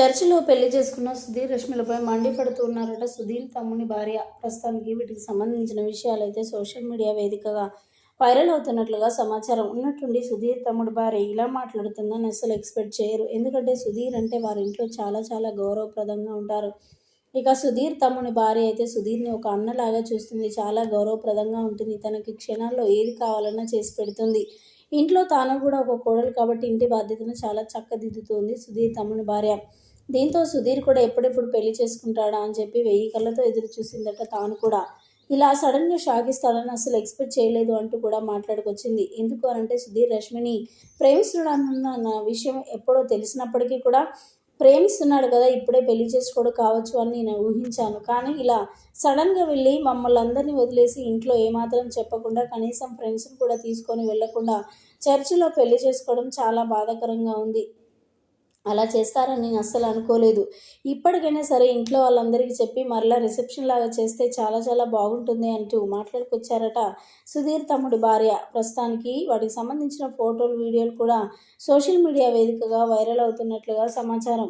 చర్చిలో పెళ్ళి చేసుకున్న సుధీర్ రష్మిలపై మండిపడుతున్నారట సుధీర్ తమ్ముని భార్య. ప్రస్తుతానికి వీటికి సంబంధించిన విషయాలైతే సోషల్ మీడియా వేదికగా వైరల్ అవుతున్నట్లుగా సమాచారం. ఉన్నట్టుండి సుధీర్ తమ్ముడు భార్య ఇలా మాట్లాడుతుందని అసలు ఎక్స్పెక్ట్ చేయరు. ఎందుకంటే సుధీర్ అంటే వారి ఇంట్లో చాలా చాలా గౌరవప్రదంగా ఉంటారు. ఇక సుధీర్ తమ్ముని భార్య అయితే సుధీర్ని ఒక అన్నలాగా చూస్తుంది. చాలా గౌరవప్రదంగా ఉంటుంది. తనకి క్షణాల్లో ఏది కావాలన్నా చేసి పెడుతుంది. ఇంట్లో తాను కూడా ఒక కోడలు కాబట్టి ఇంటి బాధ్యతను చాలా చక్కదిద్దుతుంది సుధీర్ తమ్ముని భార్య. దీంతో సుధీర్ కూడా ఎప్పుడెప్పుడు పెళ్ళి చేసుకుంటాడా అని చెప్పి వెయ్యి కళ్ళతో ఎదురు చూసిందట తాను కూడా. ఇలా సడన్గా షాక్ ఇస్తాడని అసలు ఎక్స్పెక్ట్ చేయలేదు అంటూ కూడా మాట్లాడుకొచ్చింది. ఎందుకు అనంటే సుధీర్ రష్మిని ప్రేమిస్తున్నాడన్న విషయం ఎప్పుడో తెలిసినప్పటికీ కూడా ప్రేమిస్తున్నాడు కదా ఇప్పుడే పెళ్ళి చేసుకోవడం కావచ్చు అని నేను ఊహించాను. కానీ ఇలా సడన్గా వెళ్ళి మమ్మల్ని అందరినీ వదిలేసి ఇంట్లో ఏమాత్రం చెప్పకుండా కనీసం ఫ్రెండ్స్ని కూడా తీసుకొని వెళ్ళకుండా చర్చిలో పెళ్ళి చేసుకోవడం చాలా బాధాకరంగా ఉంది. అలా చేస్తారని నేను అస్సలు అనుకోలేదు. ఇప్పటికైనా సరే ఇంట్లో వాళ్ళందరికీ చెప్పి మరలా రిసెప్షన్ లాగా చేస్తే చాలా చాలా బాగుంటుంది అంటూ మాట్లాడుకొచ్చారట సుధీర్ తమ్ముడి భార్య. ప్రస్తుతానికి వాటికి సంబంధించిన ఫోటోలు వీడియోలు కూడా సోషల్ మీడియా వేదికగా వైరల్ అవుతున్నట్లుగా సమాచారం.